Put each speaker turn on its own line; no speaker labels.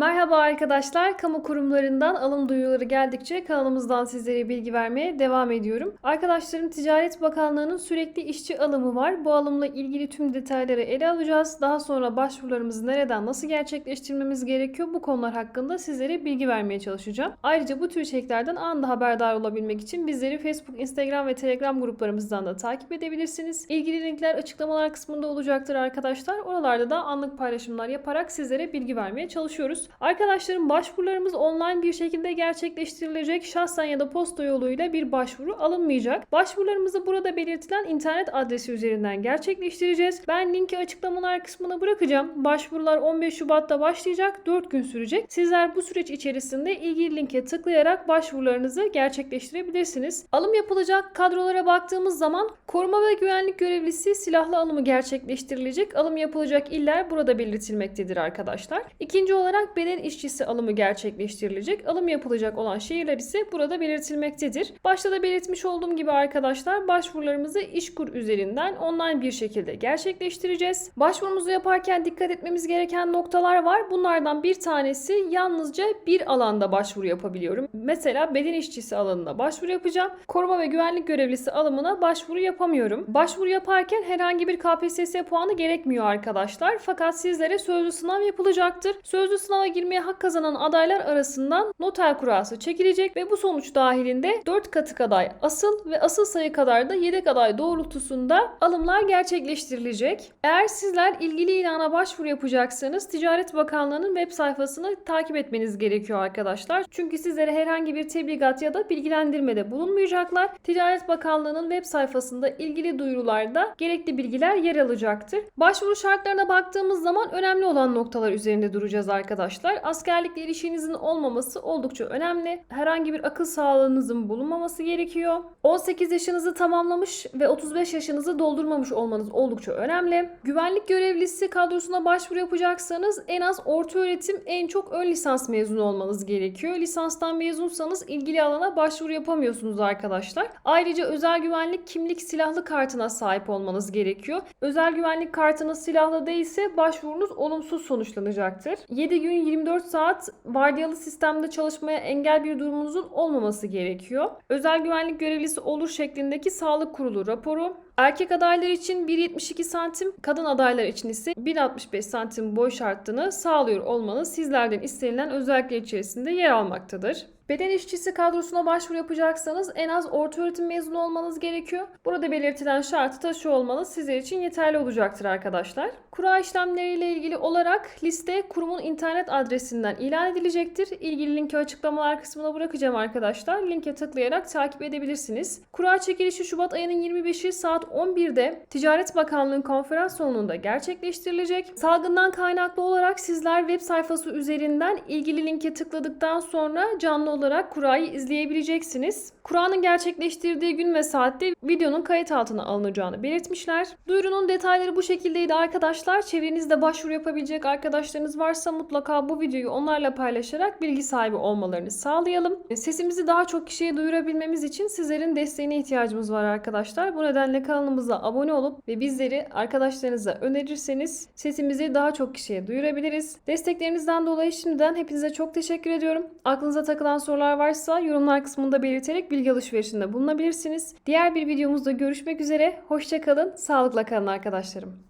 Merhaba arkadaşlar. Kamu kurumlarından alım duyuruları geldikçe kanalımızdan sizlere bilgi vermeye devam ediyorum. Arkadaşlarım Ticaret Bakanlığı'nın sürekli işçi alımı var. Bu alımla ilgili tüm detayları ele alacağız. Daha sonra başvurularımızı nereden nasıl gerçekleştirmemiz gerekiyor bu konular hakkında sizlere bilgi vermeye çalışacağım. Ayrıca bu tür içeriklerden anında haberdar olabilmek için bizleri Facebook, Instagram ve Telegram gruplarımızdan da takip edebilirsiniz. İlgili linkler açıklamalar kısmında olacaktır arkadaşlar. Oralarda da anlık paylaşımlar yaparak sizlere bilgi vermeye çalışıyoruz. Arkadaşlarım başvurularımız online bir şekilde gerçekleştirilecek. Şahsen ya da posta yoluyla bir başvuru alınmayacak. Başvurularımızı burada belirtilen internet adresi üzerinden gerçekleştireceğiz. Ben linki açıklamalar kısmına bırakacağım. Başvurular 15 Şubat'ta başlayacak. 4 gün sürecek. Sizler bu süreç içerisinde ilgili linke tıklayarak başvurularınızı gerçekleştirebilirsiniz. Alım yapılacak kadrolara baktığımız zaman koruma ve güvenlik görevlisi silahlı alımı gerçekleştirilecek. Alım yapılacak iller burada belirtilmektedir arkadaşlar. İkinci olarak beden işçisi alımı gerçekleştirilecek. Alım yapılacak olan şehirler ise burada belirtilmektedir. Başta da belirtmiş olduğum gibi arkadaşlar başvurularımızı İşkur üzerinden online bir şekilde gerçekleştireceğiz. Başvurumuzu yaparken dikkat etmemiz gereken noktalar var. Bunlardan bir tanesi yalnızca bir alanda başvuru yapabiliyorum. Mesela beden işçisi alanına başvuru yapacağım. Koruma ve güvenlik görevlisi alımına başvuru yapamıyorum. Başvuru yaparken herhangi bir KPSS puanı gerekmiyor arkadaşlar. Fakat sizlere sözlü sınav yapılacaktır. Sözlü sınava girmeye hak kazanan adaylar arasından noter kurası çekilecek ve bu sonuç dahilinde 4 katı kadar asıl ve asıl sayı kadar da yedek aday doğrultusunda alımlar gerçekleştirilecek. Eğer sizler ilgili ilana başvuru yapacaksanız Ticaret Bakanlığı'nın web sayfasını takip etmeniz gerekiyor arkadaşlar. Çünkü sizlere herhangi bir tebligat ya da bilgilendirmede bulunmayacaklar. Ticaret Bakanlığı'nın web sayfasında ilgili duyurularda gerekli bilgiler yer alacaktır. Başvuru şartlarına baktığımız zaman önemli olan noktalar üzerinde duracağız arkadaşlar. Askerlikle ilişkinizin olmaması oldukça önemli. Herhangi bir akıl sağlığınızın bulunmaması gerekiyor. 18 yaşınızı tamamlamış ve 35 yaşınızı doldurmamış olmanız oldukça önemli. Güvenlik görevlisi kadrosuna başvuru yapacaksanız en az orta öğretim en çok ön lisans mezunu olmanız gerekiyor. Lisanstan mezunsanız ilgili alana başvuru yapamıyorsunuz arkadaşlar. Ayrıca özel güvenlik kimlik silahlı kartına sahip olmanız gerekiyor. Özel güvenlik kartınız silahlı değilse başvurunuz olumsuz sonuçlanacaktır. 7 gün 24 saat vardiyalı sistemde çalışmaya engel bir durumunuzun olmaması gerekiyor. Özel güvenlik görevlisi olur şeklindeki sağlık kurulu raporu, Erkek adaylar için 1.72 santim, kadın adaylar için ise 1.65 santim boy şartını sağlıyor olmanız sizlerden istenilen özellikler içerisinde yer almaktadır. Beden işçisi kadrosuna başvuru yapacaksanız en az orta öğretim mezunu olmanız gerekiyor. Burada belirtilen şartı taşı olmanız sizler için yeterli olacaktır arkadaşlar. Kura işlemleriyle ilgili olarak liste kurumun internet adresinden ilan edilecektir. İlgili linki açıklamalar kısmına bırakacağım arkadaşlar. Linke tıklayarak takip edebilirsiniz. Kura çekilişi Şubat ayının 25'i saat 11'de Ticaret Bakanlığı'nın konferans salonunda gerçekleştirilecek. Salgından kaynaklı olarak sizler web sayfası üzerinden ilgili linke tıkladıktan sonra canlı olarak kurayı izleyebileceksiniz. Kura'nın gerçekleştirdiği gün ve saatte videonun kayıt altına alınacağını belirtmişler. Duyurunun detayları bu şekildeydi arkadaşlar. Çevrenizde başvuru yapabilecek arkadaşlarınız varsa mutlaka bu videoyu onlarla paylaşarak bilgi sahibi olmalarını sağlayalım. Sesimizi daha çok kişiye duyurabilmemiz için sizlerin desteğine ihtiyacımız var arkadaşlar. Bu nedenle kanalımıza abone olup ve bizleri arkadaşlarınıza önerirseniz sesimizi daha çok kişiye duyurabiliriz. Desteklerinizden dolayı şimdiden hepinize çok teşekkür ediyorum. Aklınıza takılan sorular varsa yorumlar kısmında belirterek bilgi alışverişinde bulunabilirsiniz. Diğer bir videomuzda görüşmek üzere. Hoşçakalın, sağlıkla kalın arkadaşlarım.